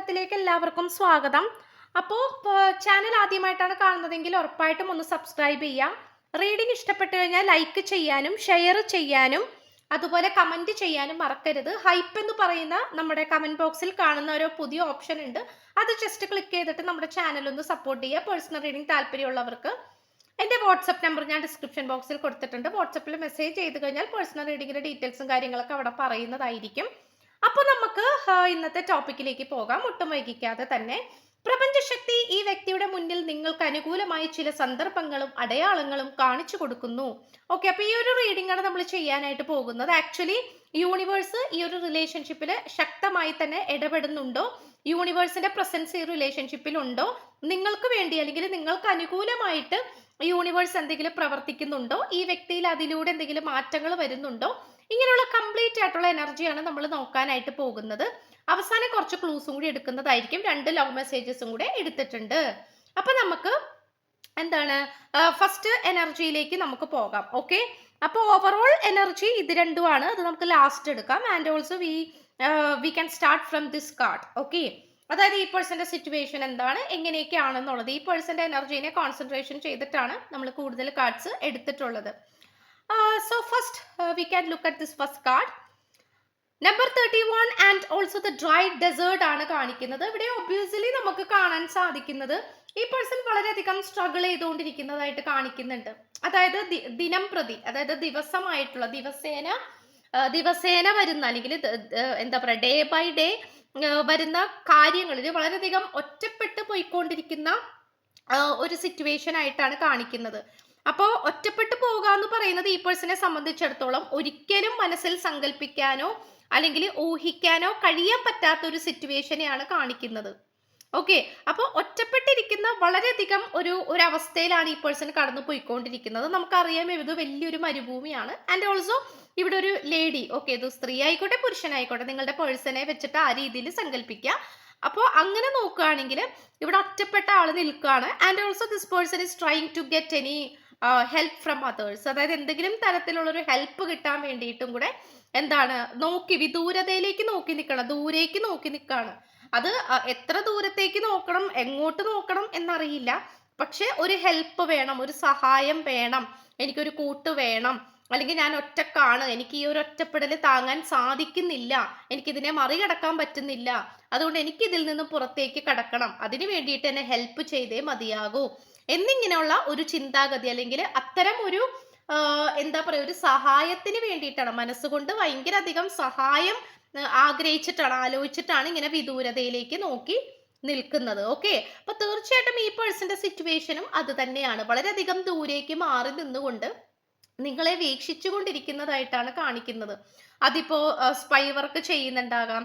ഗ്രഹത്തിലേക്ക് എല്ലാവർക്കും സ്വാഗതം. അപ്പോൾ ചാനൽ ആദ്യമായിട്ടാണ് കാണുന്നതെങ്കിൽ ഉറപ്പായിട്ടും ഒന്ന് സബ്സ്ക്രൈബ് ചെയ്യാം. റീഡിങ് ഇഷ്ടപ്പെട്ടു കഴിഞ്ഞാൽ ലൈക്ക് ചെയ്യാനും ഷെയർ ചെയ്യാനും അതുപോലെ കമന്റ് ചെയ്യാനും മറക്കരുത്. ഹൈപ്പ് എന്ന് പറയുന്ന നമ്മുടെ കമന്റ് ബോക്സിൽ കാണുന്ന ഒരു പുതിയ ഓപ്ഷൻ ഉണ്ട്. അത് ജസ്റ്റ് ക്ലിക്ക് ചെയ്തിട്ട് നമ്മുടെ ചാനൽ ഒന്ന് സപ്പോർട്ട് ചെയ്യുക പേഴ്സണൽ റീഡിങ് താല്പര്യമുള്ളവർക്ക്. എന്റെ വാട്സപ്പ് നമ്പർ ഞാൻ ഡിസ്ക്രിപ്ഷൻ ബോക്സിൽ കൊടുത്തിട്ടുണ്ട്. വാട്സപ്പിൽ മെസ്സേജ് ചെയ്ത് കഴിഞ്ഞാൽ പേഴ്സണൽ റീഡിങ്ങിന്റെ ഡീറ്റെയിൽസും കാര്യങ്ങളൊക്കെ അവിടെ പറയുന്നതായിരിക്കും. അപ്പോൾ നമുക്ക് ഇന്നത്തെ ടോപ്പിക്കിലേക്ക് പോകാം. ഒട്ടും വൈകിക്കാതെ തന്നെ പ്രപഞ്ചശക്തി ഈ വ്യക്തിയുടെ മുന്നിൽ നിങ്ങൾക്ക് അനുകൂലമായി ചില സന്ദർഭങ്ങളും അടയാളങ്ങളും കാണിച്ചു കൊടുക്കുന്നു. ഓക്കെ അപ്പൊ ഈ ഒരു റീഡിംഗ് ആണ് നമ്മൾ ചെയ്യാനായിട്ട് പോകുന്നത്. ആക്ച്വലി യൂണിവേഴ്സ് ഈ ഒരു റിലേഷൻഷിപ്പിൽ ശക്തമായി തന്നെ ഇടപെടുന്നുണ്ടോ? യൂണിവേഴ്സിന്റെ പ്രസൻസ് ഈ റിലേഷൻഷിപ്പിൽ ഉണ്ടോ? നിങ്ങൾക്ക് വേണ്ടി അല്ലെങ്കിൽ നിങ്ങൾക്ക് അനുകൂലമായിട്ട് യൂണിവേഴ്സ് എന്തെങ്കിലും പ്രവർത്തിക്കുന്നുണ്ടോ? ഈ വ്യക്തിയിൽ അതിലൂടെ എന്തെങ്കിലും മാറ്റങ്ങൾ വരുന്നുണ്ടോ? ഇങ്ങനെയുള്ള കംപ്ലീറ്റ് ആയിട്ടുള്ള എനർജിയാണ് നമ്മൾ നോക്കാനായിട്ട് പോകുന്നത്. അവസാനം കുറച്ച് ക്ലൂസും കൂടി എടുക്കുന്നതായിരിക്കും. രണ്ട് ലവ് മെസ്സേജസും കൂടെ എടുത്തിട്ടുണ്ട്. അപ്പൊ നമുക്ക് എന്താണ് ഫസ്റ്റ് എനർജിയിലേക്ക് നമുക്ക് പോകാം. ഓക്കെ അപ്പോൾ ഓവറോൾ എനർജി ഇത് രണ്ടുമാണ് അത് നമുക്ക് ലാസ്റ്റ് എടുക്കാം. And also we we can start from this card okay അതായത് ഈ പേഴ്സന്റെ സിറ്റുവേഷൻ എന്താണ് എങ്ങനെയൊക്കെയാണെന്നുള്ളത്. ഈ പേഴ്സന്റെ എനർജീനെ കോൺസെൻട്രേഷൻ ചെയ്തിട്ടാണ് നമ്മൾ കൂടുതൽ കാർഡ്സ് എടുത്തിട്ടുള്ളത്. So uh, we can look at this first card. Number thirty one and also the dry desert ആണ് കാണിക്കുന്നത്. ഇവിടെ ഒബ്വിയസ്ലി നമുക്ക് കാണാൻ സാധിക്കുന്നത് ഈ പേഴ്സൺ വളരെയധികം സ്ട്രഗിൾ ചെയ്തുകൊണ്ടിരിക്കുന്നതായിട്ട് കാണിക്കുന്നുണ്ട്. അതായത് ദിനം പ്രതി അതായത് ദിവസമായിട്ടുള്ള ദിവസേന ആ, ദിവസേന വരുന്ന അല്ലെങ്കിൽ എന്താ പറയുക ഡേ ബൈ ഡേ വരുന്ന കാര്യങ്ങളിൽ വളരെയധികം ഒറ്റപ്പെട്ട് പോയിക്കൊണ്ടിരിക്കുന്ന ഒരു സിറ്റുവേഷൻ ആയിട്ടാണ് കാണിക്കുന്നത്. അപ്പോൾ ഒറ്റപ്പെട്ടു പോകുക എന്ന് പറയുന്നത് ഈ പേഴ്സണെ സംബന്ധിച്ചിടത്തോളം ഒരിക്കലും മനസ്സിൽ സങ്കല്പിക്കാനോ അല്ലെങ്കിൽ ഊഹിക്കാനോ കഴിയാൻ പറ്റാത്ത ഒരു സിറ്റുവേഷനെയാണ് കാണിക്കുന്നത്. ഓക്കെ അപ്പോൾ ഒറ്റപ്പെട്ടിരിക്കുന്ന വളരെയധികം ഒരു ഒരു അവസ്ഥയിലാണ് ഈ പേഴ്സൺ കടന്നു പോയിക്കൊണ്ടിരിക്കുന്നത്. നമുക്കറിയാം ഇത് വലിയൊരു മരുഭൂമിയാണ്. ആൻഡ് ഓൾസോ ഇവിടെ ഒരു ലേഡി ഓക്കെ ഇത് സ്ത്രീ ആയിക്കോട്ടെ പുരുഷനായിക്കോട്ടെ നിങ്ങളുടെ പേഴ്സണെ വെച്ചിട്ട് ആ രീതിയിൽ സങ്കല്പിക്കുക അപ്പോൾ അങ്ങനെ നോക്കുകയാണെങ്കിൽ ഇവിടെ ഒറ്റപ്പെട്ട ആൾ നിൽക്കുകയാണ്. And also this person is trying to get any help from others അതായത് എന്തെങ്കിലും തരത്തിലുള്ള ഒരു ഹെൽപ്പ് കിട്ടാൻ വേണ്ടിയിട്ടും കൂടെ എന്താണ് നോക്കി വിദൂരതയിലേക്ക് നോക്കി നിൽക്കണം ദൂരേക്ക് നോക്കി നിൽക്കുകയാണ് അത് എത്ര ദൂരത്തേക്ക് നോക്കണം എങ്ങോട്ട് നോക്കണം എന്നറിയില്ല. പക്ഷെ ഒരു ഹെൽപ്പ് വേണം ഒരു സഹായം വേണം എനിക്കൊരു കൂട്ട് വേണം അല്ലെങ്കിൽ ഞാൻ ഒറ്റക്കാണ് എനിക്ക് ഈ ഒരു ഒറ്റപ്പെടൽ താങ്ങാൻ സാധിക്കുന്നില്ല എനിക്കിതിനെ മറികടക്കാൻ പറ്റുന്നില്ല അതുകൊണ്ട് എനിക്കിതിൽ നിന്ന് പുറത്തേക്ക് കടക്കണം. അതിന് വേണ്ടിയിട്ട് എന്നെ ഹെൽപ്പ് ചെയ്തേ മതിയാകൂ. എന്നിങ്ങനെയുള്ള ഒരു ചിന്താഗതി അല്ലെങ്കിൽ അത്തരം ഒരു എന്താ പറയുക ഒരു സഹായത്തിന് വേണ്ടിയിട്ടാണ്. മനസ്സുകൊണ്ട് ഭയങ്കര അധികം സഹായം ആഗ്രഹിച്ചിട്ടാണ് ആലോചിച്ചിട്ടാണ് ഇങ്ങനെ വിദൂരതയിലേക്ക് നോക്കി നിൽക്കുന്നത്. ഓക്കെ അപ്പൊ തീർച്ചയായിട്ടും ഈ പേഴ്സന്റെ സിറ്റുവേഷനും അത് തന്നെയാണ്. വളരെയധികം ദൂരേക്ക് മാറി നിന്നുകൊണ്ട് നിങ്ങളെ വീക്ഷിച്ചുകൊണ്ടിരിക്കുന്നതായിട്ടാണ് കാണിക്കുന്നത്. അതിപ്പോ സ്പൈ വർക്ക് ചെയ്യുന്നുണ്ടാകാം.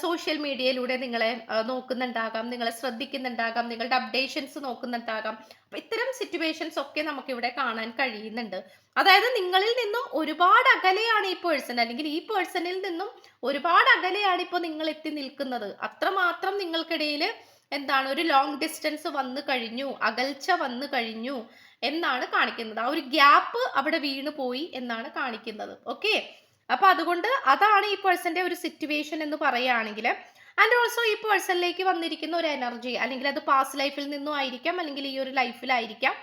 സോഷ്യൽ മീഡിയയിലൂടെ നിങ്ങളെ നോക്കുന്നുണ്ടാകാം നിങ്ങളെ ശ്രദ്ധിക്കുന്നുണ്ടാകാം നിങ്ങളുടെ അപ്ഡേഷൻസ് നോക്കുന്നുണ്ടാകാം. അപ്പൊ ഇത്തരം സിറ്റുവേഷൻസ് ഒക്കെ നമുക്ക് ഇവിടെ കാണാൻ കഴിയുന്നുണ്ട്. അതായത് നിങ്ങളിൽ നിന്നും ഒരുപാട് അകലെയാണ് ഈ പേഴ്സൺ അല്ലെങ്കിൽ ഈ പേഴ്സണിൽ നിന്നും ഒരുപാട് അകലെയാണ് ഇപ്പോൾ നിങ്ങൾ എത്തി നിൽക്കുന്നത്. അത്രമാത്രം നിങ്ങൾക്കിടയിൽ എന്താണ് ഒരു ലോങ് ഡിസ്റ്റൻസ് വന്നു കഴിഞ്ഞു അകൽച്ച വന്നു കഴിഞ്ഞു എന്നാണ് കാണിക്കുന്നത്. ആ ഒരു ഗ്യാപ്പ് അവിടെ വീണു പോയി എന്നാണ് കാണിക്കുന്നത്. ഓക്കെ അപ്പൊ അതുകൊണ്ട് അതാണ് ഈ പേഴ്സന്റെ ഒരു സിറ്റുവേഷൻ എന്ന് പറയുകയാണെങ്കിൽ ആൻഡ് ഓൾസോ ഈ പേഴ്സണിലേക്ക് വന്നിരിക്കുന്ന ഒരു എനർജി അല്ലെങ്കിൽ അത് പാസ്റ്റ് ലൈഫിൽ നിന്നും ആയിരിക്കാം അല്ലെങ്കിൽ ഈ ഒരു ലൈഫിലായിരിക്കാം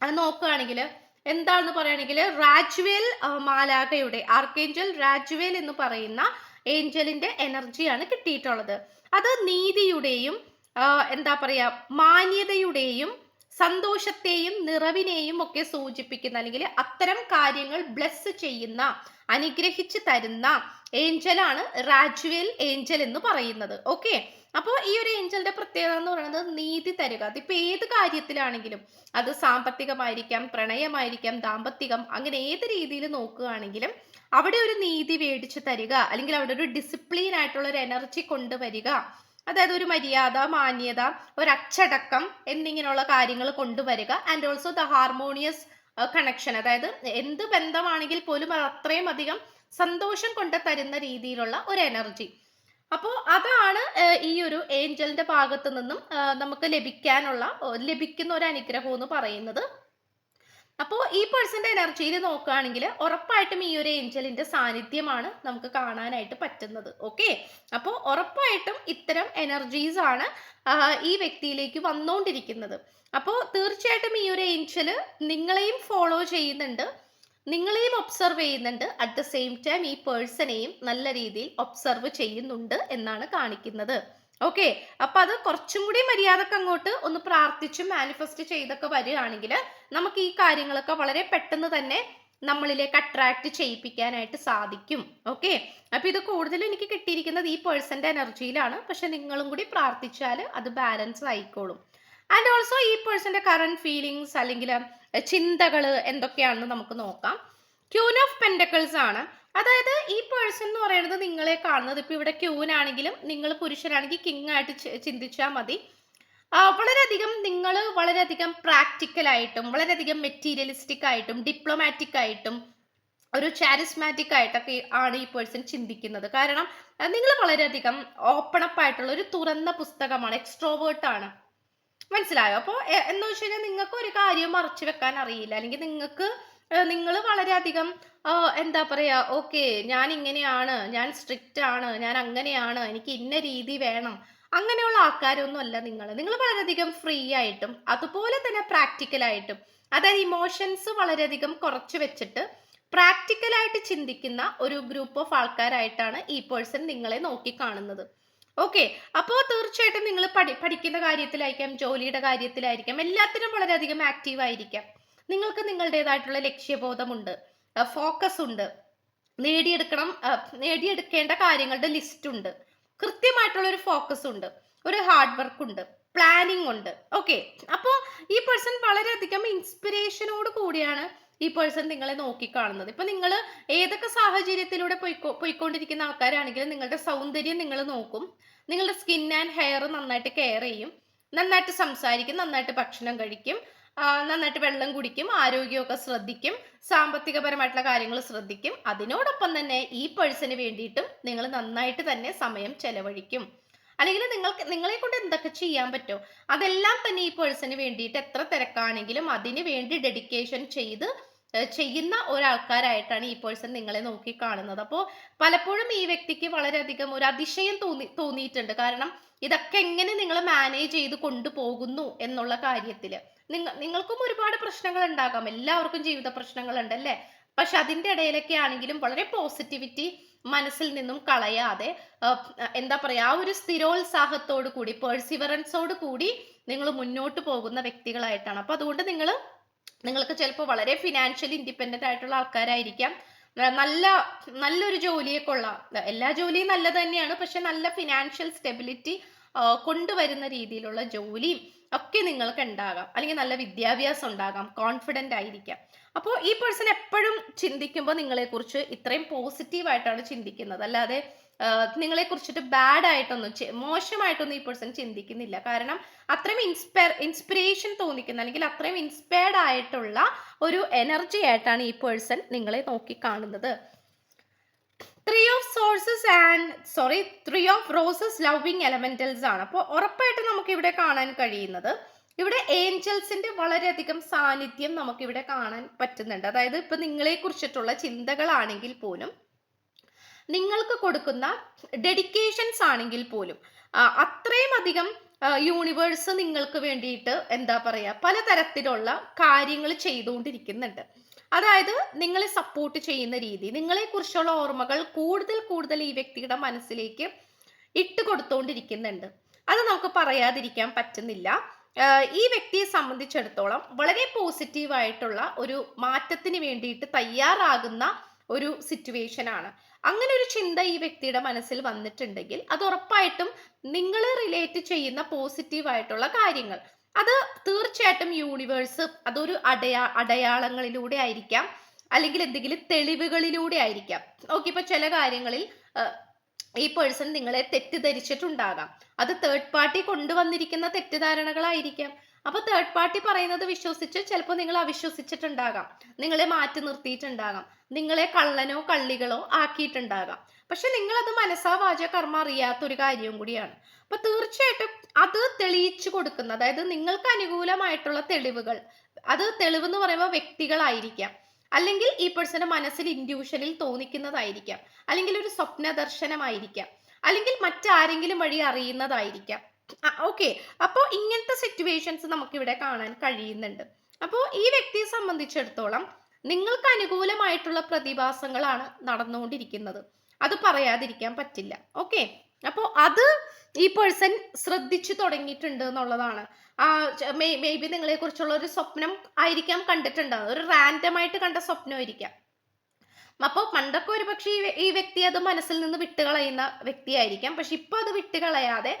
അത് നോക്കുകയാണെങ്കിൽ എന്താണെന്ന് പറയുകയാണെങ്കിൽ റാജ്വേൽ മാലാഖയുടെ ആർക്കേഞ്ചൽ രാജ്വേൽ എന്ന് പറയുന്ന ഏഞ്ചലിന്റെ എനർജിയാണ് കിട്ടിയിട്ടുള്ളത്. അത് നീതിയുടെയും എന്താ പറയാ മാന്യതയുടെയും സന്തോഷത്തെയും നിറവിനെയും ഒക്കെ സൂചിപ്പിക്കുന്ന അല്ലെങ്കിൽ അത്തരം കാര്യങ്ങൾ ബ്ലെസ് ചെയ്യുന്ന അനുഗ്രഹിച്ച് തരുന്ന ഏഞ്ചലാണ് റാജുവൽ ഏഞ്ചൽ എന്ന് പറയുന്നത്. ഓക്കെ അപ്പോൾ ഈ ഒരു ഏഞ്ചലിന്റെ പ്രത്യേകത എന്ന് പറയുന്നത് നീതി തരുക. അതിപ്പോ ഏത് കാര്യത്തിലാണെങ്കിലും അത് സാമ്പത്തികമായിരിക്കാം പ്രണയമായിരിക്കാം ദാമ്പത്തികം അങ്ങനെ ഏത് രീതിയിൽ നോക്കുകയാണെങ്കിലും അവിടെ ഒരു നീതി മേടിച്ച് തരിക. അല്ലെങ്കിൽ അവിടെ ഒരു ഡിസിപ്ലിൻ ആയിട്ടുള്ള ഒരു എനർജി കൊണ്ടുവരിക. അതായത് ഒരു മര്യാദ മാന്യത ഒരച്ചടക്കം എന്നിങ്ങനെയുള്ള കാര്യങ്ങൾ കൊണ്ടുവരിക and also the harmonious connection അതായത് എന്ത് ബന്ധമാണെങ്കിൽ പോലും അത് അത്രയും അധികം സന്തോഷം കൊണ്ട് തരുന്ന രീതിയിലുള്ള ഒരു എനർജി അപ്പോൾ അതാണ് ഈ ഒരു ഏഞ്ചലിന്റെ ഭാഗത്തു നിന്നും നമുക്ക് ലഭിക്കാനുള്ള ലഭിക്കുന്ന ഒരു അനുഗ്രഹം എന്ന് പറയുന്നത്. അപ്പോൾ ഈ പേഴ്സന്റെ എനർജിയിൽ നോക്കുകയാണെങ്കിൽ ഉറപ്പായിട്ടും ഈ ഒരു ഏഞ്ചലിന്റെ സാന്നിധ്യമാണ് നമുക്ക് കാണാനായിട്ട് പറ്റുന്നത്. ഓക്കെ അപ്പോൾ ഉറപ്പായിട്ടും ഇത്തരം എനർജീസ് ആണ് ഈ വ്യക്തിയിലേക്ക് വന്നുകൊണ്ടിരിക്കുന്നത് അപ്പോൾ തീർച്ചയായിട്ടും ഈ ഒരു ഏഞ്ചൽ നിങ്ങളെയും ഫോളോ ചെയ്യുന്നുണ്ട്. നിങ്ങളെയും ഒബ്സർവ് ചെയ്യുന്നുണ്ട്. അറ്റ് ദ സെയിം ടൈം ഈ പേഴ്സണെയും നല്ല രീതിയിൽ ഒബ്സർവ് ചെയ്യുന്നുണ്ട് എന്നാണ് കാണിക്കുന്നത്. ഓക്കെ അപ്പൊ അത് കുറച്ചും കൂടി മര്യാദയ്ക്ക് അങ്ങോട്ട് ഒന്ന് പ്രാർത്ഥിച്ച് മാനിഫെസ്റ്റ് ചെയ്തൊക്കെ വരികയാണെങ്കിൽ നമുക്ക് ഈ കാര്യങ്ങളൊക്കെ വളരെ പെട്ടെന്ന് തന്നെ നമ്മളിലേക്ക് അട്രാക്ട് ചെയ്യിപ്പിക്കാനായിട്ട് സാധിക്കും. ഓക്കെ അപ്പൊ ഇത് കൂടുതലും എനിക്ക് കിട്ടിയിരിക്കുന്നത് ഈ പേഴ്സന്റെ എനർജിയിലാണ് പക്ഷെ നിങ്ങളും കൂടി പ്രാർത്ഥിച്ചാൽ അത് ബാലൻസ് ആയിക്കോളും. ആൻഡ് ഓൾസോ ഈ പേഴ്സന്റെ കറണ്ട് ഫീലിങ്സ് അല്ലെങ്കിൽ ചിന്തകൾ എന്തൊക്കെയാണെന്ന് നമുക്ക് നോക്കാം. ക്യൂൻ ഓഫ് പെൻഡക്കിൾസ് ആണ്. അതായത് ഈ പേഴ്സൺ എന്ന് പറയുന്നത് നിങ്ങളെ കാണുന്നത്. ഇപ്പൊ ഇവിടെ ക്യൂവിനാണെങ്കിലും നിങ്ങൾ പുരുഷനാണെങ്കിൽ കിങ് ആയിട്ട് ചിന്തിച്ചാൽ മതി. വളരെയധികം നിങ്ങൾ വളരെയധികം പ്രാക്ടിക്കൽ ആയിട്ടും വളരെയധികം മെറ്റീരിയലിസ്റ്റിക് ആയിട്ടും ഡിപ്ലോമാറ്റിക് ആയിട്ടും ഒരു ചാരിസ്മാറ്റിക് ആയിട്ടൊക്കെ ആണ് ഈ പേഴ്സൺ ചിന്തിക്കുന്നത്. കാരണം നിങ്ങൾ വളരെയധികം ഓപ്പൺ അപ്പ് ആയിട്ടുള്ള ഒരു തുറന്ന പുസ്തകമാണ് എക്സ്ട്രോവേർട്ട് ആണ്. മനസ്സിലായോ? അപ്പോൾ എന്ന് വെച്ച് കഴിഞ്ഞാൽ നിങ്ങൾക്ക് ഒരു കാര്യം മറച്ചു വെക്കാൻ അറിയില്ല. അല്ലെങ്കിൽ നിങ്ങൾക്ക് നിങ്ങൾ വളരെയധികം എന്താ പറയാ ഓക്കെ ഞാൻ ഇങ്ങനെയാണ് ഞാൻ സ്ട്രിക്റ്റ് ആണ് ഞാൻ അങ്ങനെയാണ് എനിക്ക് ഇന്ന രീതി വേണം. അങ്ങനെയുള്ള ആൾക്കാരൊന്നും അല്ല നിങ്ങൾ നിങ്ങൾ വളരെയധികം ഫ്രീ ആയിട്ടും അതുപോലെ തന്നെ പ്രാക്ടിക്കലായിട്ടും അതായത് ഇമോഷൻസ് വളരെയധികം കുറച്ച് വെച്ചിട്ട് പ്രാക്ടിക്കലായിട്ട് ചിന്തിക്കുന്ന ഒരു ഗ്രൂപ്പ് ഓഫ് ആൾക്കാരായിട്ടാണ് ഈ പേഴ്സൺ നിങ്ങളെ നോക്കിക്കാണുന്നത് ഓക്കെ അപ്പോൾ തീർച്ചയായിട്ടും നിങ്ങൾ പഠി പഠിക്കുന്ന കാര്യത്തിലായിരിക്കാം ജോലിയുടെ കാര്യത്തിലായിരിക്കാം എല്ലാത്തിനും വളരെയധികം ആക്റ്റീവ് ആയിരിക്കാം. നിങ്ങൾക്ക് നിങ്ങളുടേതായിട്ടുള്ള ലക്ഷ്യബോധമുണ്ട്. ഫോക്കസ് ഉണ്ട്. നേടിയെടുക്കണം നേടിയെടുക്കേണ്ട കാര്യങ്ങളുടെ ലിസ്റ്റ് ഉണ്ട്. കൃത്യമായിട്ടുള്ള ഒരു ഫോക്കസ് ഉണ്ട്. ഒരു ഹാർഡ് വർക്ക് ഉണ്ട്. പ്ലാനിങ് ഉണ്ട്. ഓക്കെ അപ്പോൾ ഈ പേഴ്സൺ വളരെയധികം ഇൻസ്പിറേഷനോട് കൂടിയാണ് ഈ പേഴ്സൺ നിങ്ങളെ നോക്കിക്കാണുന്നത്. ഇപ്പൊ നിങ്ങൾ ഏതൊക്കെ സാഹചര്യത്തിലൂടെ പോയിക്കോ പോയിക്കൊണ്ടിരിക്കുന്ന ആൾക്കാരാണെങ്കിലും നിങ്ങളുടെ സൗന്ദര്യം നിങ്ങൾ നോക്കും. നിങ്ങളുടെ സ്കിൻ ആൻഡ് ഹെയർ നന്നായിട്ട് കെയർ ചെയ്യും. നന്നായിട്ട് സംസാരിക്കും നന്നായിട്ട് ഭക്ഷണം കഴിക്കും. നന്നായിട്ട് വെള്ളം കുടിക്കും ആരോഗ്യമൊക്കെ ശ്രദ്ധിക്കും സാമ്പത്തികപരമായിട്ടുള്ള കാര്യങ്ങൾ ശ്രദ്ധിക്കും. അതിനോടൊപ്പം തന്നെ ഈ പേഴ്സന് വേണ്ടിയിട്ടും നിങ്ങൾ നന്നായിട്ട് തന്നെ സമയം ചെലവഴിക്കും. അല്ലെങ്കിൽ നിങ്ങൾക്ക് നിങ്ങളെ കൊണ്ട് എന്തൊക്കെ ചെയ്യാൻ പറ്റുമോ അതെല്ലാം തന്നെ ഈ പേഴ്സന് വേണ്ടിയിട്ട് എത്ര തിരക്കാണെങ്കിലും അതിന് വേണ്ടി ഡെഡിക്കേഷൻ ചെയ്ത് ചെയ്യുന്ന ഒരാൾക്കാരായിട്ടാണ് ഈ പേഴ്സൺ നിങ്ങളെ നോക്കി കാണുന്നത്. അപ്പോൾ പലപ്പോഴും ഈ വ്യക്തിക്ക് വളരെയധികം ഒരു അതിശയം തോന്നി തോന്നിയിട്ടുണ്ട്. കാരണം ഇതൊക്കെ എങ്ങനെ നിങ്ങൾ മാനേജ് ചെയ്ത് കൊണ്ടുപോകുന്നു എന്നുള്ള കാര്യത്തിൽ നിങ്ങൾ നിങ്ങൾക്കും ഒരുപാട് പ്രശ്നങ്ങൾ ഉണ്ടാകാം എല്ലാവർക്കും ജീവിത പ്രശ്നങ്ങളുണ്ട് അല്ലേ? പക്ഷെ അതിന്റെ ഇടയിലൊക്കെ ആണെങ്കിലും വളരെ പോസിറ്റിവിറ്റി മനസ്സിൽ നിന്നും കളയാതെ എന്താ പറയാ ആ ഒരു സ്ഥിരോത്സാഹത്തോടു കൂടി പേഴ്സിവറൻസോട് കൂടി നിങ്ങൾ മുന്നോട്ട് പോകുന്ന വ്യക്തികളായിട്ടാണ്. അപ്പൊ അതുകൊണ്ട് നിങ്ങൾ നിങ്ങൾക്ക് ചിലപ്പോൾ വളരെ ഫിനാൻഷ്യലി ഇൻഡിപെൻഡന്റ് ആയിട്ടുള്ള ആൾക്കാരായിരിക്കാം. നല്ല നല്ലൊരു ജോലിയൊക്കെ ഉള്ള എല്ലാ ജോലിയും നല്ലത് തന്നെയാണ്. പക്ഷെ നല്ല ഫിനാൻഷ്യൽ സ്റ്റെബിലിറ്റി കൊണ്ടുവരുന്ന രീതിയിലുള്ള ജോലിയും ഒക്കെ നിങ്ങൾക്ക് ഉണ്ടാകാം. അല്ലെങ്കിൽ നല്ല വിദ്യാഭ്യാസം ഉണ്ടാകാം. കോൺഫിഡന്റ് ആയിരിക്കാം. അപ്പോൾ ഈ പേഴ്സൺ എപ്പോഴും ചിന്തിക്കുമ്പോൾ നിങ്ങളെക്കുറിച്ച് ഇത്രയും പോസിറ്റീവായിട്ടാണ് ചിന്തിക്കുന്നത്. അല്ലാതെ നിങ്ങളെ കുറിച്ചിട്ട് ബാഡ് ആയിട്ടൊന്നും മോശമായിട്ടൊന്നും ഈ പേഴ്സൺ ചിന്തിക്കുന്നില്ല. കാരണം അത്രയും ഇൻസ്പയർ ഇൻസ്പിറേഷൻ തോന്നിക്കുന്ന അല്ലെങ്കിൽ അത്രയും ഇൻസ്പയർഡ് ആയിട്ടുള്ള ഒരു എനർജി ആയിട്ടാണ് ഈ പേഴ്സൺ നിങ്ങളെ നോക്കി കാണുന്നത്. Three of sources and sorry three of roses loving elementals ആണ്. അപ്പോൾ ഉറപ്പായിട്ട് നമുക്ക് ഇവിടെ കാണാൻ കഴിയുന്നത് ഇവിടെ ഏഞ്ചൽസിന്റെ വളരെയധികം സാന്നിധ്യം നമുക്കിവിടെ കാണാൻ പറ്റുന്നുണ്ട്. അതായത് ഇപ്പൊ നിങ്ങളെ കുറിച്ചിട്ടുള്ള ചിന്തകളാണെങ്കിൽ പോലും നിങ്ങൾക്ക് കൊടുക്കുന്ന ഡെഡിക്കേഷൻസ് ആണെങ്കിൽ പോലും അത്രയും അധികം യൂണിവേഴ്സ് നിങ്ങൾക്ക് വേണ്ടിയിട്ട് എന്താ പറയുക പലതരത്തിലുള്ള കാര്യങ്ങൾ ചെയ്തുകൊണ്ടിരിക്കുന്നുണ്ട്. അതായത് നിങ്ങളെ സപ്പോർട്ട് ചെയ്യുന്ന രീതി. നിങ്ങളെ കുറിച്ചുള്ള ഓർമ്മകൾ കൂടുതൽ കൂടുതൽ ഈ വ്യക്തിയുടെ മനസ്സിലേക്ക് ഇട്ട് കൊടുത്തുകൊണ്ടിരിക്കുന്നുണ്ട് അത് നമുക്ക് പറയാതിരിക്കാൻ പറ്റുന്നില്ല. ഈ വ്യക്തിയെ സംബന്ധിച്ചിടത്തോളം വളരെ പോസിറ്റീവ് ആയിട്ടുള്ള ഒരു മാറ്റത്തിന് വേണ്ടിയിട്ട് തയ്യാറാകുന്ന ഒരു സിറ്റുവേഷൻ ആണ്. അങ്ങനെ ഒരു ചിന്ത ഈ വ്യക്തിയുടെ മനസ്സിൽ വന്നിട്ടുണ്ടെങ്കിൽ അത് ഉറപ്പായിട്ടും നിങ്ങൾ റിലേറ്റ് ചെയ്യുന്ന പോസിറ്റീവ് ആയിട്ടുള്ള കാര്യങ്ങൾ. അത് തീർച്ചയായിട്ടും യൂണിവേഴ്സ് അതൊരു അടയാ അടയാളങ്ങളിലൂടെ ആയിരിക്കാം. അല്ലെങ്കിൽ എന്തെങ്കിലും തെളിവുകളിലൂടെ ആയിരിക്കാം. ഓക്കെ ഇപ്പൊ ചില കാര്യങ്ങളിൽ ഈ പേഴ്സൺ നിങ്ങളെ തെറ്റിദ്ധരിച്ചിട്ടുണ്ടാകാം. അത് തേർഡ് പാർട്ടി കൊണ്ടുവന്നിരിക്കുന്ന തെറ്റിദ്ധാരണകളായിരിക്കാം. അപ്പൊ തേർഡ് പാർട്ടി പറയുന്നത് വിശ്വസിച്ച് ചിലപ്പോൾ നിങ്ങൾ അവിശ്വസിച്ചിട്ടുണ്ടാകാം. നിങ്ങളെ മാറ്റി നിർത്തിയിട്ടുണ്ടാകാം. നിങ്ങളെ കള്ളനോ കള്ളികളോ ആക്കിയിട്ടുണ്ടാകാം. പക്ഷെ അത് മനസ്സാ വാച കർമ്മ അറിയാത്ത ഒരു കാര്യവും കൂടിയാണ്. അപ്പൊ തീർച്ചയായിട്ടും അത് തെളിയിച്ചു കൊടുക്കുന്ന അതായത് നിങ്ങൾക്ക് അനുകൂലമായിട്ടുള്ള തെളിവുകൾ അത് തെളിവ് എന്ന് പറയുമ്പോൾ വ്യക്തികളായിരിക്കാം. അല്ലെങ്കിൽ ഈ പേഴ്സന്റെ മനസ്സിൽ ഇൻഡ്യൂഷനിൽ തോന്നിക്കുന്നതായിരിക്കാം. അല്ലെങ്കിൽ ഒരു സ്വപ്ന ദർശനമായിരിക്കാം അല്ലെങ്കിൽ മറ്റാരെങ്കിലും വഴി അറിയുന്നതായിരിക്കാം. ഓക്കെ അപ്പോൾ ഇങ്ങനത്തെ സിറ്റുവേഷൻസ് നമുക്കിവിടെ കാണാൻ കഴിയുന്നുണ്ട്. അപ്പോൾ ഈ വ്യക്തിയെ സംബന്ധിച്ചിടത്തോളം നിങ്ങൾക്ക് അനുകൂലമായിട്ടുള്ള പ്രതിഭാസങ്ങളാണ് നടന്നുകൊണ്ടിരിക്കുന്നത്. അത് പറയാതിരിക്കാൻ പറ്റില്ല. ഓക്കെ അപ്പോൾ അത് ഈ പേഴ്സൺ ശ്രദ്ധിച്ചു തുടങ്ങിയിട്ടുണ്ട് എന്നുള്ളതാണ്. ആ മേ ബി നിങ്ങളെ കുറിച്ചുള്ള ഒരു സ്വപ്നം ആയിരിക്കാം കണ്ടിട്ടുണ്ടാകും ഒരു റാൻഡമായിട്ട് കണ്ട സ്വപ്നമായിരിക്കാം അപ്പോൾ പണ്ടൊക്കെ ഒരു പക്ഷേ ഈ വ്യക്തി അത് മനസ്സിൽ നിന്ന് വിട്ടുകളയുന്ന വ്യക്തിയായിരിക്കാം. പക്ഷെ ഇപ്പൊ അത് വിട്ടുകളയാതെ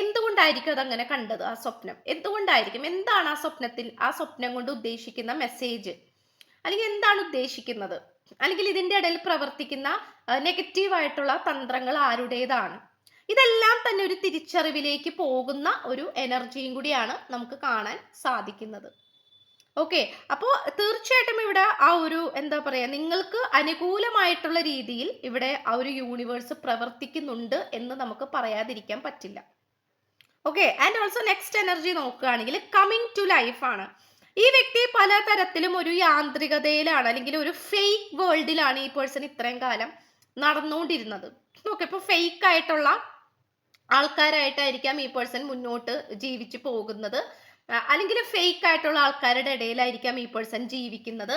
എന്തുകൊണ്ടായിരിക്കും അതങ്ങനെ കണ്ടത് ആ സ്വപ്നം? എന്തുകൊണ്ടായിരിക്കും? എന്താണ് ആ സ്വപ്നത്തിൽ ആ സ്വപ്നം കൊണ്ട് ഉദ്ദേശിക്കുന്ന മെസ്സേജ് അല്ലെങ്കിൽ എന്താണ് ഉദ്ദേശിക്കുന്നത്? അല്ലെങ്കിൽ ഇതിന്റെ ഇടയിൽ പ്രവർത്തിക്കുന്ന നെഗറ്റീവ് ആയിട്ടുള്ള തന്ത്രങ്ങൾ ആരുടേതാണ്? ഇതെല്ലാം തന്നെ ഒരു തിരിച്ചറിവിലേക്ക് പോകുന്ന ഒരു എനർജിയും കൂടിയാണ് നമുക്ക് കാണാൻ സാധിക്കുന്നത്. ഓക്കെ അപ്പോൾ തീർച്ചയായിട്ടും ഇവിടെ ആ ഒരു എന്താ പറയുക നിങ്ങൾക്ക് അനുകൂലമായിട്ടുള്ള രീതിയിൽ ഇവിടെ ആ ഒരു യൂണിവേഴ്സ് പ്രവർത്തിക്കുന്നുണ്ട് എന്ന് നമുക്ക് പറയാതിരിക്കാൻ പറ്റില്ല. Okay and also next energy നോക്കുകയാണെങ്കിൽ കമ്മിങ് ടു ലൈഫാണ് ഈ വ്യക്തി പലതരത്തിലും ഒരു യാന്ത്രികതയിലാണ് അല്ലെങ്കിൽ ഒരു ഫേക്ക് വേൾഡിലാണ് ഈ പേഴ്സൺ ഇത്രയും കാലം നടന്നുകൊണ്ടിരുന്നത്. ഓക്കെ ഇപ്പോൾ ഫേക്ക് ആയിട്ടുള്ള ആൾക്കാരായിട്ടായിരിക്കാം ഈ പേഴ്സൺ മുന്നോട്ട് ജീവിച്ചു പോകുന്നത്. അല്ലെങ്കിൽ ഫേക്ക് ആയിട്ടുള്ള ആൾക്കാരുടെ ഇടയിലായിരിക്കാം ഈ പേഴ്സൺ ജീവിക്കുന്നത്.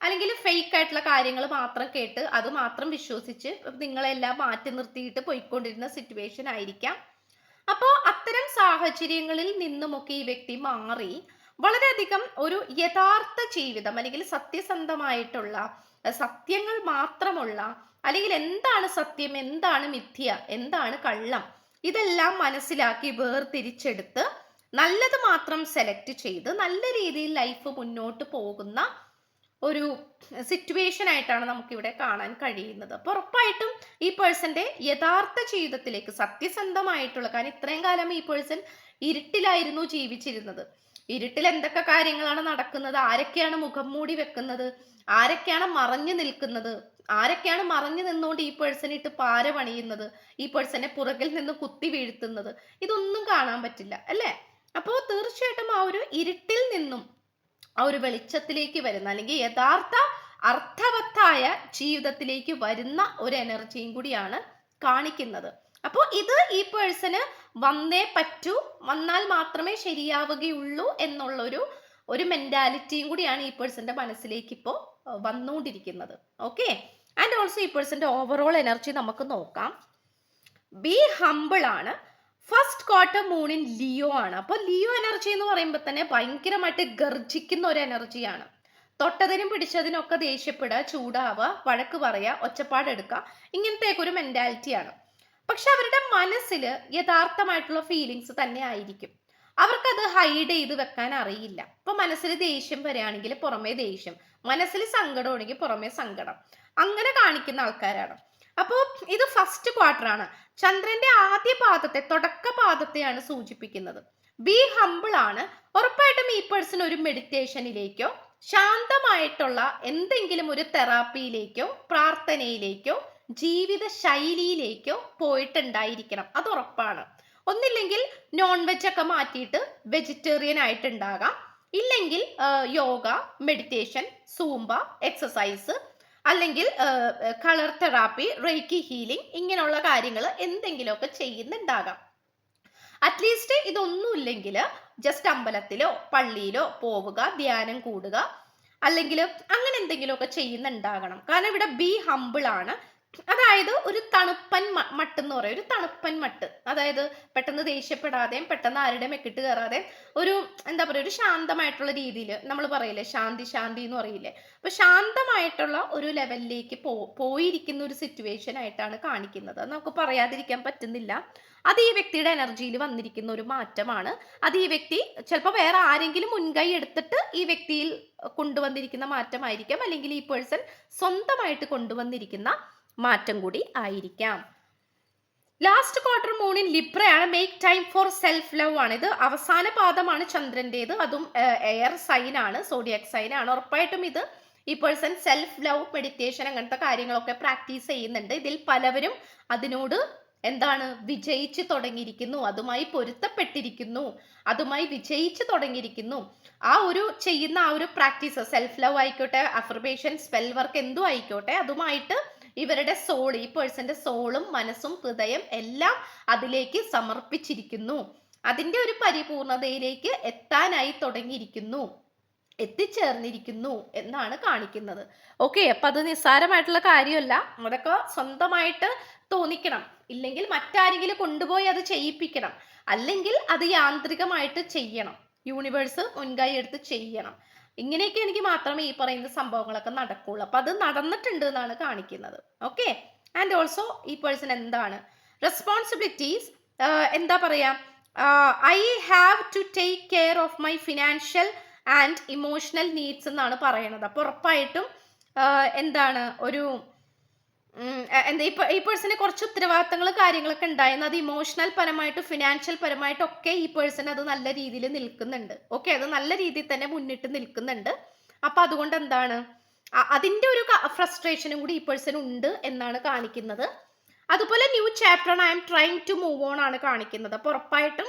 അല്ലെങ്കിൽ ഫേക്ക് ആയിട്ടുള്ള കാര്യങ്ങൾ മാത്രം കേട്ട് അത് മാത്രം വിശ്വസിച്ച് നിങ്ങളെല്ലാം മാറ്റി നിർത്തിയിട്ട് പോയിക്കൊണ്ടിരുന്ന സിറ്റുവേഷൻ ആയിരിക്കാം. അപ്പോൾ അത്തരം സാഹചര്യങ്ങളിൽ നിന്നുമൊക്കെ ഈ വ്യക്തി മാറി വളരെയധികം ഒരു യഥാർത്ഥ ജീവിതം അല്ലെങ്കിൽ സത്യസന്ധമായിട്ടുള്ള സത്യങ്ങൾ മാത്രമുള്ള അല്ലെങ്കിൽ എന്താണ് സത്യം എന്താണ് മിഥ്യ എന്താണ് കള്ളം ഇതെല്ലാം മനസ്സിലാക്കി വേർതിരിച്ചെടുത്ത് നല്ലത് മാത്രം സെലക്ട് ചെയ്ത് നല്ല രീതിയിൽ ലൈഫ് മുന്നോട്ട് പോകുന്ന ഒരു സിറ്റുവേഷൻ ആയിട്ടാണ് നമുക്കിവിടെ കാണാൻ കഴിയുന്നത്. അപ്പോൾ ഉറപ്പായിട്ടും ഈ പേഴ്സന്റെ യഥാർത്ഥ ജീവിതത്തിലേക്ക് സത്യസന്ധമായിട്ടുള്ള കാരണം ഇത്രയും കാലം ഈ പേഴ്സൺ ഇരുട്ടിലായിരുന്നു ജീവിച്ചിരുന്നത്. ഇരുട്ടിൽ എന്തൊക്കെ കാര്യങ്ങളാണ് നടക്കുന്നത്? ആരൊക്കെയാണ് മുഖം മൂടി വെക്കുന്നത്? ആരൊക്കെയാണ് മറഞ്ഞു നിൽക്കുന്നത്? ആരൊക്കെയാണ് മറഞ്ഞു നിന്നുകൊണ്ട് ഈ പേഴ്സൺ ഇട്ട് പാര പണിയുന്നത്? ഈ പേഴ്സണെ പുറകിൽ നിന്ന് കുത്തി വീഴ്ത്തുന്നത്? ഇതൊന്നും കാണാൻ പറ്റില്ല അല്ലേ? അപ്പോൾ തീർച്ചയായിട്ടും ആ ഒരു ഇരുട്ടിൽ നിന്നും ആ ഒരു വെളിച്ചത്തിലേക്ക് വരുന്ന അല്ലെങ്കിൽ യഥാർത്ഥ അർത്ഥവത്തായ ജീവിതത്തിലേക്ക് വരുന്ന ഒരു എനർജിയും കൂടിയാണ് കാണിക്കുന്നത്. അപ്പോൾ ഇത് ഈ പേഴ്സന് വന്നേ പറ്റൂ വന്നാൽ മാത്രമേ ശരിയാവുകയുള്ളൂ എന്നുള്ളൊരു ഒരു മെന്റാലിറ്റിയും കൂടിയാണ് ഈ പേഴ്സന്റെ മനസ്സിലേക്ക് ഇപ്പോൾ വന്നുകൊണ്ടിരിക്കുന്നത്. ഓക്കെ ആൻഡ് ഓൾസോ ഈ പേഴ്സന്റെ ഓവറോൾ എനർജി നമുക്ക് നോക്കാം. ബി ഹമ്പിൾ ആണ്. ഫസ്റ്റ് ക്വാർട്ടർ മൂണിൻ ലിയോ ആണ്. അപ്പോൾ ലിയോ എനർജി എന്ന് പറയുമ്പോൾ തന്നെ ഭയങ്കരമായിട്ട് ഗർജിക്കുന്ന ഒരു എനർജിയാണ് തൊട്ടതിനും പിടിച്ചതിനൊക്കെ ദേഷ്യപ്പെടുക ചൂടാവുക വഴക്ക് പറയുക ഒച്ചപ്പാടെടുക്കുക ഇങ്ങനത്തെയൊക്കെ ഒരു മെന്റാലിറ്റിയാണ് പക്ഷെ അവരുടെ മനസ്സിൽ യഥാർത്ഥമായിട്ടുള്ള ഫീലിങ്സ് തന്നെ ആയിരിക്കും. അവർക്കത് ഹൈഡ് ചെയ്ത് വെക്കാൻ അറിയില്ല. ഇപ്പൊ മനസ്സിൽ ദേഷ്യം വരികയാണെങ്കിൽ പുറമേ ദേഷ്യം മനസ്സിൽ സങ്കടമാണെങ്കിൽ പുറമേ സങ്കടം. അങ്ങനെ കാണിക്കുന്ന ആൾക്കാരാണ്. അപ്പോൾ ഇത് ഫസ്റ്റ് ക്വാർട്ടർ ആണ്. ചന്ദ്രന്റെ ആദ്യ പാദത്തെ തുടക്ക പാദത്തെയാണ് സൂചിപ്പിക്കുന്നത്. ബി ഹമ്പിൾ ആണ്. ഉറപ്പായിട്ടും ഈ പേഴ്സൺ ഒരു മെഡിറ്റേഷനിലേക്കോ ശാന്തമായിട്ടുള്ള എന്തെങ്കിലും ഒരു തെറാപ്പിയിലേക്കോ പ്രാർത്ഥനയിലേക്കോ ജീവിത ശൈലിയിലേക്കോ പോയിട്ടുണ്ടായിരിക്കണം. അത് ഉറപ്പാണ്. ഒന്നില്ലെങ്കിൽ നോൺ വെജ് ഒക്കെ മാറ്റിയിട്ട് വെജിറ്റേറിയൻ ആയിട്ടുണ്ടാകാം. ഇല്ലെങ്കിൽ യോഗ മെഡിറ്റേഷൻ സൂംബ എക്സസൈസ് അല്ലെങ്കിൽ കളർ തെറാപ്പി റേക്കി ഹീലിംഗ് ഇങ്ങനെയുള്ള കാര്യങ്ങൾ എന്തെങ്കിലുമൊക്കെ ചെയ്യുന്നുണ്ടാകാം. അറ്റ്ലീസ്റ്റ് ഇതൊന്നുമില്ലെങ്കിൽ ജസ്റ്റ് അമ്പലത്തിലോ പള്ളിയിലോ പോവുക ധ്യാനം കൂടുക അല്ലെങ്കിൽ അങ്ങനെ എന്തെങ്കിലുമൊക്കെ ചെയ്യുന്നുണ്ടാകണം. കാരണം ഇവിടെ ബി ഹമ്പിൾ ആണ്. അതായത് ഒരു തണുപ്പൻ മട്ട് എന്ന് പറയും. ഒരു തണുപ്പൻ മട്ട്. അതായത് പെട്ടെന്ന് ദേഷ്യപ്പെടാതെയും പെട്ടെന്ന് ആരുടെ മെക്കിട്ട് കയറാതെ ഒരു എന്താ പറയുക ഒരു ശാന്തമായിട്ടുള്ള രീതിയിൽ നമ്മൾ പറയില്ലേ ശാന്തി ശാന്തി എന്ന് പറയില്ലേ. അപ്പൊ ശാന്തമായിട്ടുള്ള ഒരു ലെവലിലേക്ക് പോ പോയിരിക്കുന്ന ഒരു സിറ്റുവേഷൻ ആയിട്ടാണ് കാണിക്കുന്നത്. നമുക്ക് പറയാതിരിക്കാൻ പറ്റുന്നില്ല. അത് ഈ വ്യക്തിയുടെ എനർജിയിൽ വന്നിരിക്കുന്ന ഒരു മാറ്റമാണ്. അത് ഈ വ്യക്തി ചിലപ്പോൾ വേറെ ആരെങ്കിലും മുൻകൈ എടുത്തിട്ട് ഈ വ്യക്തിയിൽ കൊണ്ടുവന്നിരിക്കുന്ന മാറ്റമായിരിക്കാം. അല്ലെങ്കിൽ ഈ പേഴ്സൺ സ്വന്തമായിട്ട് കൊണ്ടുവന്നിരിക്കുന്ന മാറ്റം കൂടി ആയിരിക്കാം. ലാസ്റ്റ് ക്വാർട്ടർ മൂണിൽ ലിബ്രയാണ് make time for self love ആണ് ഇത് അവസാന പാദമാണ് ചന്ദ്രന്റേത് അതും എയർ സൈൻ ആണ് സോഡിയക് സൈൻ ആണ്. ഉറപ്പായിട്ടും ഇത് ഈ പേഴ്സൺ സെൽഫ് ലവ് മെഡിറ്റേഷൻ അങ്ങനത്തെ കാര്യങ്ങളൊക്കെ പ്രാക്ടീസ് ചെയ്യുന്നുണ്ട്. ഇതിൽ പലവരും അതിനോട് എന്താണ് വിജയിച്ചു തുടങ്ങിയിരിക്കുന്നു. അതുമായി പൊരുത്തപ്പെട്ടിരിക്കുന്നു. അതുമായി വിജയിച്ചു തുടങ്ങിയിരിക്കുന്നു. ആ ഒരു ചെയ്യുന്ന ആ ഒരു പ്രാക്ടീസ് സെൽഫ് ലവ് ആയിക്കോട്ടെ അഫർമേഷൻ സ്പെൽ വർക്ക് എന്തും ആയിക്കോട്ടെ അതുമായിട്ട് ഇവരുടെ സോൾ ഈ പേഴ്സന്റെ സോളും മനസ്സും ഹൃദയം എല്ലാം അതിലേക്ക് സമർപ്പിച്ചിരിക്കുന്നു. അതിന്റെ ഒരു പരിപൂർണതയിലേക്ക് എത്താനായി തുടങ്ങിയിരിക്കുന്നു. എത്തിച്ചേർന്നിരിക്കുന്നു എന്നാണ് കാണിക്കുന്നത്. ഓക്കെ അപ്പൊ അത് നിസ്സാരമായിട്ടുള്ള കാര്യമല്ല. അതൊക്കെ സ്വന്തമായിട്ട് തോന്നിക്കണം. ഇല്ലെങ്കിൽ മറ്റാരെങ്കിലും കൊണ്ടുപോയി അത് ചെയ്യിപ്പിക്കണം. അല്ലെങ്കിൽ അത് യാന്ത്രികമായിട്ട് ചെയ്യണം. യൂണിവേഴ്സ് മുൻകൈ എടുത്ത് ചെയ്യണം. ഇങ്ങനെയൊക്കെ എനിക്ക് മാത്രമേ ഈ പറയുന്ന സംഭവങ്ങളൊക്കെ നടക്കുള്ളൂ. അപ്പൊ അത് നടന്നിട്ടുണ്ട് എന്നാണ് കാണിക്കുന്നത്. ഓക്കെ ആൻഡ് ഓൾസോ ഈ പേഴ്സൺ എന്താണ്? റെസ്പോൺസിബിലിറ്റീസ് എന്താ പറയാ? I have to take care of my financial and emotional needs എന്നാണ് പറയുന്നത്. അപ്പോൾ ഉറപ്പായിട്ടും എന്താണ്? ഒരു എന്താ ഈ ഈ പേഴ്സണ് കുറച്ച് ഉത്തരവാദിത്തങ്ങൾ കാര്യങ്ങളൊക്കെ ഉണ്ടായിരുന്നു. അത് ഇമോഷണൽ പരമായിട്ട് ഫിനാൻഷ്യൽ പരമായിട്ടും ഒക്കെ ഈ പേഴ്സൺ അത് നല്ല രീതിയിൽ നിൽക്കുന്നുണ്ട്. ഓക്കെ അത് നല്ല രീതിയിൽ തന്നെ മുന്നിട്ട് നിൽക്കുന്നുണ്ട്. അപ്പൊ അതുകൊണ്ട് എന്താണ് അതിന്റെ ഒരു ഫ്രസ്ട്രേഷനും കൂടി ഈ പേഴ്സൺ ഉണ്ട് എന്നാണ് കാണിക്കുന്നത്. അതുപോലെ new chapter I'm trying to move on ആണ് കാണിക്കുന്നത്. അപ്പൊ ഉറപ്പായിട്ടും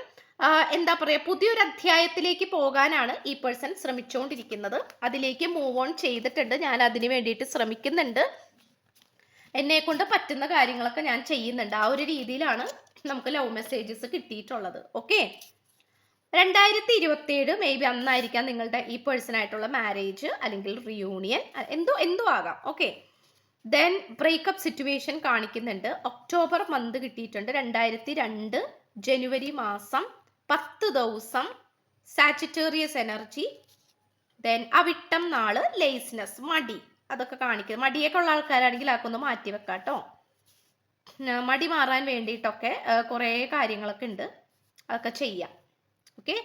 എന്താ പറയാ പുതിയൊരു അധ്യായത്തിലേക്ക് പോകാനാണ് ഈ പേഴ്സൺ ശ്രമിച്ചുകൊണ്ടിരിക്കുന്നത് അതിലേക്ക് മൂവ് ഓൺ ചെയ്തിട്ടുണ്ട്. ഞാൻ അതിന് വേണ്ടിയിട്ട് ശ്രമിക്കുന്നുണ്ട്. എന്നെ കൊണ്ട് പറ്റുന്ന കാര്യങ്ങളൊക്കെ ഞാൻ ചെയ്യുന്നുണ്ട്. ആ ഒരു രീതിയിലാണ് നമുക്ക് ലവ് മെസ്സേജസ് കിട്ടിയിട്ടുള്ളത്. ഓക്കെ രണ്ടായിരത്തി ഇരുപത്തി ഏഴ് മേ ബി അന്നായിരിക്കാം നിങ്ങളുടെ ഈ പേഴ്സൺ ആയിട്ടുള്ള മാരേജ് അല്ലെങ്കിൽ റിയൂണിയൻ എന്തോ എന്തോ ആകാം. ഓക്കെ ദെൻ ബ്രേക്കപ്പ് സിറ്റുവേഷൻ കാണിക്കുന്നുണ്ട്. ഒക്ടോബർ മന്ത് കിട്ടിയിട്ടുണ്ട്. രണ്ടായിരത്തി രണ്ട് ജനുവരി മാസം പത്ത് ദിവസം സാറ്റിറ്റേറിയസ് എനർജി ദെൻ അവിട്ടം നാൾ ലേസ്നെസ് മടി. അതൊക്കെ കാണിക്കുന്നത് മടിയൊക്കെ ഉള്ള ആൾക്കാരാണെങ്കിൽ അതൊക്കെ ഒന്ന് മാറ്റി വെക്കാം കേട്ടോ മടി മാറാൻ വേണ്ടിയിട്ടൊക്കെ കുറേ കാര്യങ്ങളൊക്കെ ഉണ്ട്. അതൊക്കെ ചെയ്യാം. ഓക്കെ?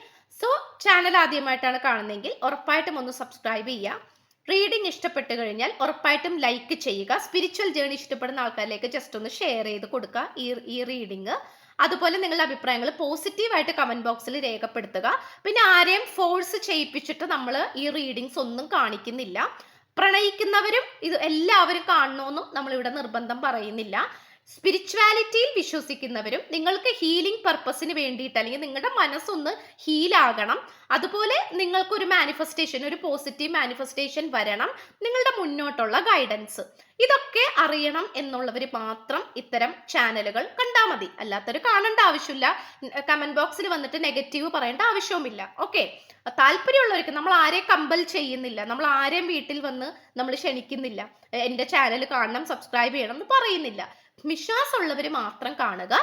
സോ ചാനൽ ആദ്യമായിട്ടാണ് കാണുന്നതെങ്കിൽ ഉറപ്പായിട്ടും ഒന്ന് സബ്സ്ക്രൈബ് ചെയ്യാം. റീഡിംഗ് ഇഷ്ടപ്പെട്ട് കഴിഞ്ഞാൽ ഉറപ്പായിട്ടും ലൈക്ക് ചെയ്യുക. സ്പിരിച്വൽ ജേണി ഇഷ്ടപ്പെടുന്ന ആൾക്കാരിലേക്ക് ജസ്റ്റ് ഒന്ന് ഷെയർ ചെയ്ത് കൊടുക്കുക ഈ ഈ റീഡിങ് അതുപോലെ നിങ്ങളുടെ അഭിപ്രായങ്ങൾ പോസിറ്റീവായിട്ട് കമന്റ് ബോക്സിൽ രേഖപ്പെടുത്തുക. പിന്നെ ആരെയും ഫോഴ്സ് ചെയ്യിപ്പിച്ചിട്ട് നമ്മൾ ഈ റീഡിങ്സ് ഒന്നും കാണിക്കുന്നില്ല. പ്രണയിക്കുന്നവരും ഇത് എല്ലാവരും കാണണമെന്നും നമ്മളിവിടെ നിർബന്ധം പറയുന്നില്ല. സ്പിരിച്വാലിറ്റിയിൽ വിശ്വസിക്കുന്നവരും നിങ്ങൾക്ക് ഹീലിംഗ് പർപ്പസിന് വേണ്ടിയിട്ട് അല്ലെങ്കിൽ നിങ്ങളുടെ മനസ്സൊന്ന് ഹീലാകണം അതുപോലെ നിങ്ങൾക്കൊരു മാനിഫെസ്റ്റേഷൻ ഒരു പോസിറ്റീവ് മാനിഫെസ്റ്റേഷൻ വരണം. നിങ്ങളുടെ മുന്നോട്ടുള്ള ഗൈഡൻസ് ഇതൊക്കെ അറിയണം എന്നുള്ളവർ മാത്രം ഇത്തരം ചാനലുകൾ കണ്ടാൽ മതി. അല്ലാത്തവർ കാണേണ്ട ആവശ്യമില്ല. കമന്റ് ബോക്സിൽ വന്നിട്ട് നെഗറ്റീവ് പറയേണ്ട ആവശ്യവുമില്ല. ഓക്കെ താല്പര്യമുള്ളവർക്ക് നമ്മൾ ആരെയും കമ്പൽ ചെയ്യുന്നില്ല. നമ്മൾ ആരെയും വീട്ടിൽ വന്ന് നമ്മൾ ക്ഷണിക്കുന്നില്ല. എന്റെ ചാനൽ കാണണം സബ്സ്ക്രൈബ് ചെയ്യണം എന്ന് പറയുന്നില്ല. വിശ്വാസമുള്ളവർ മാത്രം കാണുക.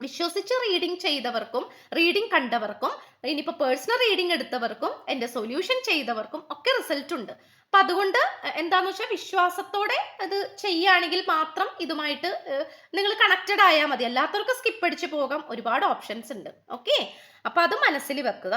വിശ്വസിച്ച് റീഡിംഗ് ചെയ്തവർക്കും റീഡിംഗ് കണ്ടവർക്കും ഇനിയിപ്പോൾ പേഴ്സണൽ റീഡിംഗ് എടുത്തവർക്കും എന്റെ സൊല്യൂഷൻ ചെയ്തവർക്കും ഒക്കെ റിസൾട്ട് ഉണ്ട്. അപ്പം അതുകൊണ്ട് എന്താന്ന് വെച്ചാൽ വിശ്വാസത്തോടെ അത് ചെയ്യുകയാണെങ്കിൽ മാത്രം ഇതുമായിട്ട് നിങ്ങൾ കണക്റ്റഡ് ആയാൽ മതി. അല്ലാത്തവർക്ക് സ്കിപ്പ് അടിച്ച് പോകാം. ഒരുപാട് ഓപ്ഷൻസ് ഉണ്ട്. ഓക്കെ അപ്പം അത് മനസ്സിൽ വെക്കുക.